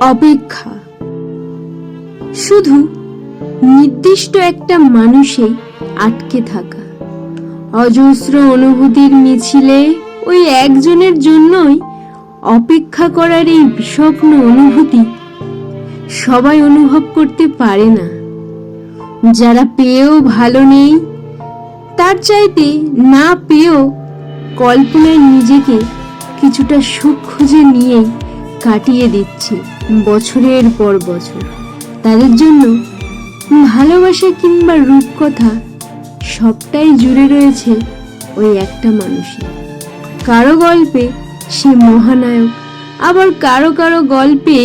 অপেক্ষা। শুধু নির্দিষ্ট একটা মানুষে আটকে থাকা। অজস্র অনুভূতির মিছিলে ওই একজনের জন্যই অপেক্ষা করার এই বিষগ্ন অনুভূতি সবাই অনুভব করতে পারে না। যারা পেয়েও ভালো নেই, তার চাইতে না পেয়েও কল্পনায় নিজেকে কিছুটা সুখ খুঁজে নিয়ে কাটিয়ে দিচ্ছে, বছরের পর বছর। তাদের জন্য ভালোবাসা কিংবা রূপকথা সবটাই জুড়ে রয়েছে ওই একটা মানুষই কারও গল্পে সে মহানায়ক, আবার কারও কারও গল্পে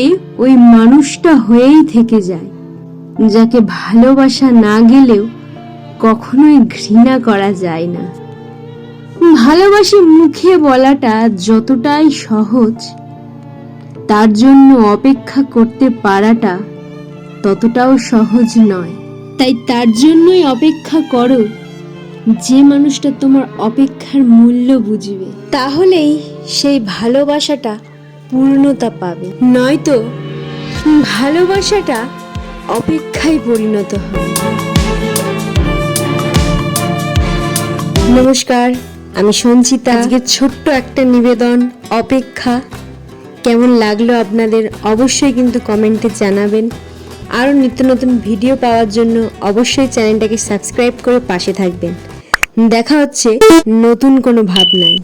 ওই মানুষটা হয়েই থেকে যায়, যাকে ভালোবাসা না গেলেও কখনোই ঘৃণা করা যায় না। ভালোবাসি মুখে বলাটা যতটাই সহজ তার জন্য অপেক্ষা করতে পারাটা ততটাও সহজ নয়। তাই তার জন্যই অপেক্ষা করো। যে মানুষটা তোমার অপেক্ষার মূল্য বুঝবে, তাহলেই সেই ভালোবাসাটা পূর্ণতা পাবে। নয়তো ভালোবাসাটা অপেক্ষায় পরিণত হবে। নমস্কার, আমি সঞ্চিতা। আজকে ছোট্ট একটা নিবেদন, অপেক্ষা। কেমন লাগল আপনাদের অবশ্যই কিন্তু কমেন্টে জানাবেন। আরও নিত্য নতুন ভিডিও পাওয়ার জন্য অবশ্যই চ্যানেলটাকে সাবস্ক্রাইব করে পাশে থাকবেন। দেখা হচ্ছে নতুন কোনো ভাবনায়.